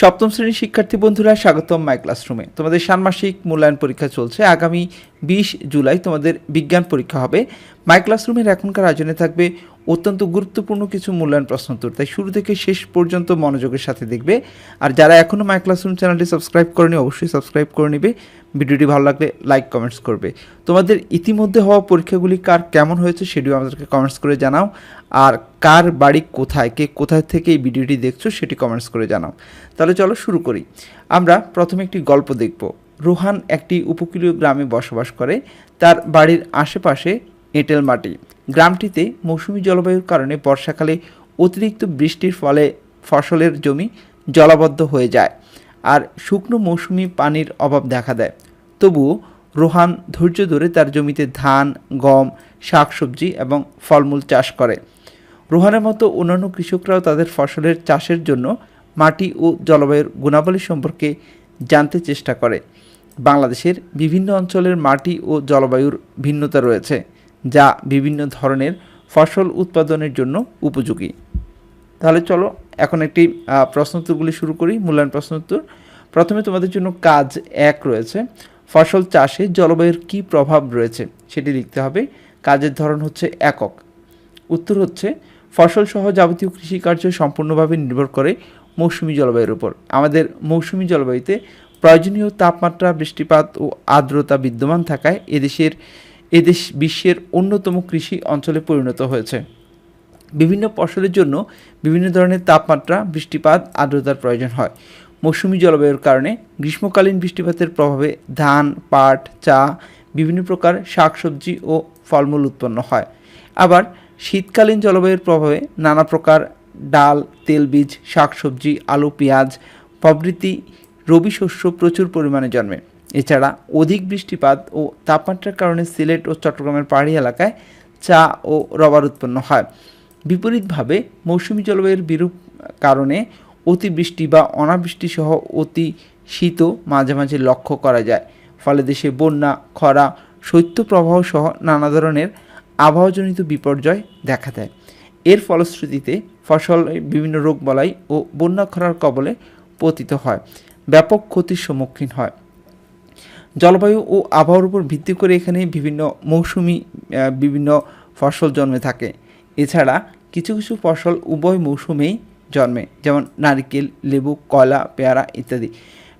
সপ্তম শ্রেণির শিক্ষার্থী বন্ধুরা, স্বাগতম মাই ক্লাসরুমে তোমাদের ষান্মাসিক মূল্যায়ন পরীক্ষা চলছে। আগামী বিশ জুলাই তোমাদের বিজ্ঞান পরীক্ষা হবে। মাই ক্লাসরুমের এখনকার আয়োজনে থাকবে অত্যন্ত গুরুত্বপূর্ণ কিছু মূল্যায়ন প্রশ্ন প্রশ্নোত্তর। তাই শুরু থেকে শেষ পর্যন্ত মনোযোগের সাথে দেখবে। আর যারা এখনও মাই ক্লাসরুম চ্যানেলটি সাবস্ক্রাইব করেনি, অবশ্যই সাবস্ক্রাইব করে নেবে। ভিডিওটি ভালো লাগলে লাইক, কমেন্টস করবে। তোমাদের ইতিমধ্যে হওয়া পরীক্ষাগুলি কার কেমন হয়েছে সেটিও আমাদেরকে কমেন্টস করে জানাও। আর কার বাড়ি কোথায়, কে কোথায় থেকে এই ভিডিওটি দেখছ সেটি কমেন্টস করে জানাও। তাহলে চলো শুরু করি। আমরা প্রথমে একটি গল্প দেখব। রোহান একটি উপকূলীয় গ্রামে বসবাস করে। তার বাড়ির আশেপাশে এঁটেল মাটি। গ্রামটিতে মৌসুমী জলবায়ুর কারণে বর্ষাকালে অতিরিক্ত বৃষ্টির ফলে ফসলের জমি জলাবদ্ধ হয়ে যায় আর শুকনো মৌসুমি পানির অভাব দেখা দেয়। তবুও রোহান ধৈর্য ধরে তার জমিতে ধান, গম, শাকসবজি এবং ফলমূল চাষ করে। রোহানের মতো অন্যান্য কৃষকরাও তাদের ফসলের চাষের জন্য মাটি ও জলবায়ুর গুণাবলী সম্পর্কে জানতে চেষ্টা করে। বাংলাদেশের বিভিন্ন অঞ্চলের মাটি ও জলবায়ুর ভিন্নতা রয়েছে। যা বিভিন্ন ধরনের ফসল উৎপাদনের জন্য উপযোগী। তাহলে চলো এখন একটি প্রশ্নোত্তরগুলি শুরু করি, মূল্যায়ন প্রশ্নোত্তর। প্রথমে তোমাদের জন্য কাজ এক রয়েছে, ফসল চাষে জলবায়ুর কী প্রভাব রয়েছে সেটি লিখতে হবে। কাজের ধরন হচ্ছে একক। উত্তর হচ্ছে, ফসল সহ যাবতীয় কৃষিকার্য সম্পূর্ণভাবে নির্ভর করে মৌসুমি জলবায়ুর উপর। আমাদের মৌসুমি জলবায়ুতে প্রয়োজনীয় তাপমাত্রা, বৃষ্টিপাত ও আর্দ্রতা বিদ্যমান থাকায় এদেশের এদেশ বিশ্বের অন্যতম কৃষি অঞ্চলে পরিণত হয়েছে। বিভিন্ন ফসলের জন্য বিভিন্ন ধরনের তাপমাত্রা, বৃষ্টিপাত, আর্দ্রতার প্রয়োজন হয়। মৌসুমি জলবায়ুর কারণে গ্রীষ্মকালীন বৃষ্টিপাতের প্রভাবে ধান, পাট, চা, বিভিন্ন প্রকার শাকসবজি ও ফলমূল উৎপন্ন হয়। আবার শীতকালীন জলবায়ুর প্রভাবে নানা প্রকার ডাল তেলবীজ শাকসবজি, আলু, পেঁয়াজ প্রভৃতি রবি শস্য প্রচুর পরিমাণে জন্মে। এছাড়া অধিক বৃষ্টিপাত ও তাপমাত্রার কারণে সিলেট ও চট্টগ্রামের পাহাড়ি এলাকায় চা ও রবার উৎপন্ন হয়। বিপরীতভাবে মৌসুমী জলবায়ুর বিরূপ কারণে অতিবৃষ্টি বা অনাবৃষ্টি সহ অতি শীতও মাঝে মাঝে লক্ষ্য করা যায়। ফলে দেশে বন্যা, খরা শৈত্যপ্রবাহ সহ নানা ধরনের আবহাওয়াজনিত বিপর্যয় দেখা দেয়। এর ফলশ্রুতিতে ফসল বিভিন্ন রোগ বলাই ও বন্যা খরার কবলে পতিত হয়। ব্যাপক ক্ষতির সম্মুখীন হয়। জলবায়ু ও আবহাওয়ার উপর ভিত্তি করে এখানে বিভিন্ন মৌসুমি বিভিন্ন ফসল জন্মে থাকে। এছাড়া কিছু কিছু ফসল উভয় মৌসুমেই জন্মে, যেমন নারকেল, লেবু, কলা, পেয়ারা ইত্যাদি।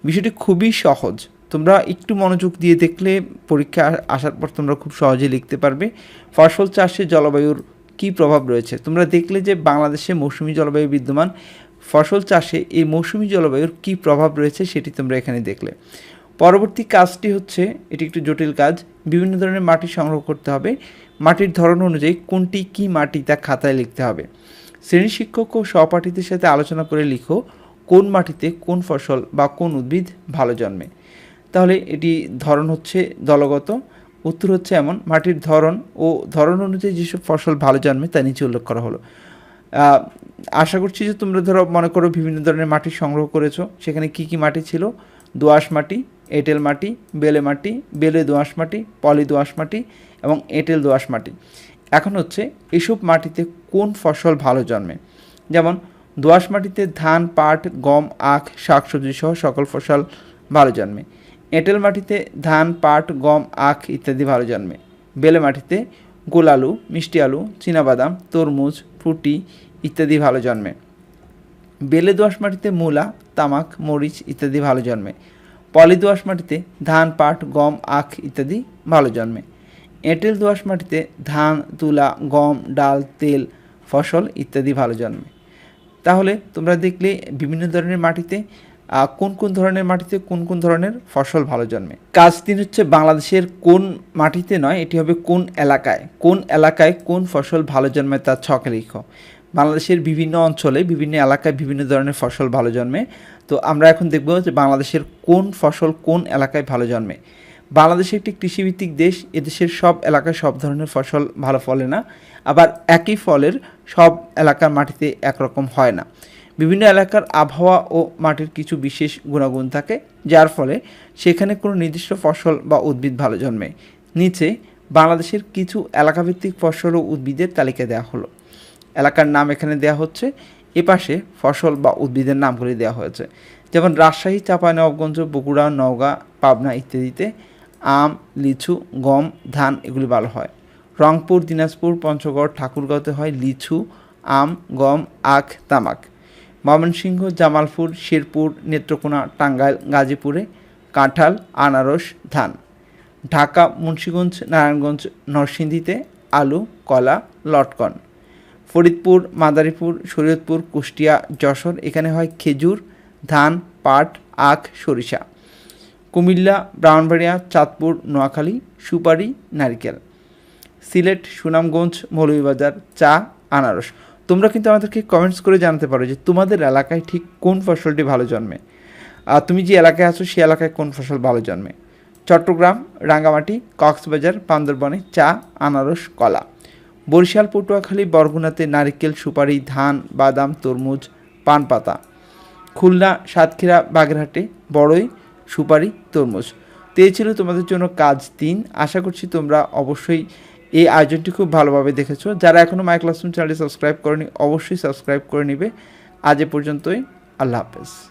বিষয়টি খুবই সহজ। তোমরা একটু মনোযোগ দিয়ে দেখলে পরীক্ষা আসার পর তোমরা খুব সহজে লিখতে পারবে ফসল চাষে জলবায়ুর কী প্রভাব রয়েছে। তোমরা দেখলে যে বাংলাদেশে মৌসুমি জলবায়ু বিদ্যমান। ফসল চাষে এই মৌসুমি জলবায়ুর কী প্রভাব রয়েছে সেটি তোমরা এখানে দেখলে। পরবর্তী কাজটি হচ্ছে, এটি একটু জটিল কাজ, বিভিন্ন ধরনের মাটি সংগ্রহ করতে হবে। মাটির ধরন অনুযায়ী কোনটি কী মাটি তা খাতায় লিখতে হবে। শ্রেণি শিক্ষক ও সহপাঠীদের সাথে আলোচনা করে লিখো, কোন মাটিতে কোন ফসল বা কোন উদ্ভিদ ভালো জন্মে। তাহলে এটি ধরন হচ্ছে দলগত, উত্তর হচ্ছে এমন, মাটির ধরন ও ধরন অনুযায়ী যেসব ফসল ভালো জন্মে তা নিচে উল্লেখ করা হলো। আশা করছি যে তোমরা ধরো মনে করো বিভিন্ন ধরনের মাটি সংগ্রহ করেছ, সেখানে কি কি মাটি ছিল? দোআঁশ মাটি এঁটেল মাটি, বেলে মাটি, বেলে দোআঁশ মাটি, পলি দোআঁশ মাটি এবং এঁটেল দোআঁশ মাটি। এখন হচ্ছে এসব মাটিতে কোন ফসল ভালো জন্মে? যেমন দোআঁশ মাটিতে ধান, পাট, গম, আখ, শাকসবজি সহ সকল ফসল ভালো জন্মে। এঁটেল মাটিতে ধান, পাট, গম, আখ ইত্যাদি ভালো জন্মে। বেলে মাটিতে গোল আলু, মিষ্টি আলু, চীনাবাদাম, তরমুজ ফুটি ইত্যাদি ভালো জন্মে। বেলে দোআঁশ মাটিতে মূলা, তামাক, মরিচ ইত্যাদি ভালো জন্মে। পলি দোআঁশ মাটিতে ধান, পাট, গম, আখ ইত্যাদি ভালো জন্মে। এঁটেল দোআঁশ মাটিতে ধান, তুলা, গম, ডাল, তেল, ফসল ইত্যাদি ভালো জন্মে। তাহলে তোমরা দেখলে বিভিন্ন ধরনের মাটিতে কোন কোন ধরনের মাটিতে কোন কোন ধরনের ফসল ভালো জন্মে। কাজ তিন হচ্ছে বাংলাদেশের কোন মাটিতে নয়, এটি হবে কোন এলাকায়। কোন এলাকায় কোন ফসল ভালো জন্মে তার ছকে লিখো। বাংলাদেশের বিভিন্ন অঞ্চলে, বিভিন্ন এলাকায় বিভিন্ন ধরনের ফসল ভালো জন্মে। তো আমরা এখন দেখব যে বাংলাদেশের কোন ফসল কোন এলাকায় ভালো জন্মে। বাংলাদেশ একটি কৃষিভিত্তিক দেশ, এদেশের সব এলাকায় সব ধরনের ফসল ভালো ফলে না। আবার একই ফলের সব এলাকার মাটিতে একরকম হয় না। বিভিন্ন এলাকার আবহাওয়া ও মাটির কিছু বিশেষ গুণাগুণ থাকে, যার ফলে সেখানে কোনো নির্দিষ্ট ফসল বা উদ্ভিদ ভালো জন্মে। নিচে বাংলাদেশের কিছু এলাকাভিত্তিক ফসল ও উদ্ভিদের তালিকা দেওয়া হলো। এলাকার নাম এখানে দেওয়া হচ্ছে। এপাশে ফসল বা উদ্ভিদের নামগুলি দেওয়া হয়েছে। যেমন রাজশাহী, চাঁপাইনবাবগঞ্জ, বগুড়া, নওগাঁ, পাবনা ইত্যাদিতে আম, লিচু, গম, ধান এগুলি ভালো হয়। রংপুর, দিনাজপুর, পঞ্চগড়, ঠাকুরগাঁওতে হয় লিচু, আম, গম, আখ, তামাক। ময়মনসিংহ, জামালপুর, শেরপুর, নেত্রকোনা, টাঙ্গাইল, গাজীপুরে কাঁঠাল, আনারস, ধান। ঢাকা, মুন্সীগঞ্জ, নারায়ণগঞ্জ, নরসিংদীতে আলু, কলা, লটকন। ফরিদপুর, মাদারীপুর, শরীয়তপুর, কুষ্টিয়া, যশোর, এখানে হয় খেজুর, ধান, পাট, আখ, সরিষা। কুমিল্লা, ব্রাহ্মণবাড়িয়া, চাঁদপুর, নোয়াখালী, সুপারি, নারিকেল। সিলেট, সুনামগঞ্জ, মৌলভীবাজার, চা, আনারস। তোমরা কিন্তু আমাদেরকে কমেন্টস করে জানাতে পারো যে তোমাদের এলাকায় ঠিক কোন ফসলটি ভালো জন্মে। আর তুমি যে এলাকায় আছো সেই এলাকায় কোন ফসল ভালো জন্মে? চট্টগ্রাম, রাঙ্গামাটি, কক্সবাজার, বান্দরবনে চা, আনারস, কলা। বরিশাল, পটুয়াখালী, বরগুনাতে নারিকেল, সুপারি, ধান, বাদাম, তরমুজ পান পাতা খুলনা, সাতক্ষীরা, বাগেরহাটে বড়ই, সুপারি, তরমুজ। তো এই ছিল তোমাদের জন্য কাজ তিন। আশা করছি তোমরা অবশ্যই এই আয়োজনটি খুব ভালোভাবে দেখেছ। যারা এখনও মাই ক্লাসরুম চ্যানেলটি সাবস্ক্রাইব করেনি, অবশ্যই সাবস্ক্রাইব করে নিবে। আজ এ পর্যন্তই। আল্লাহ হাফেজ।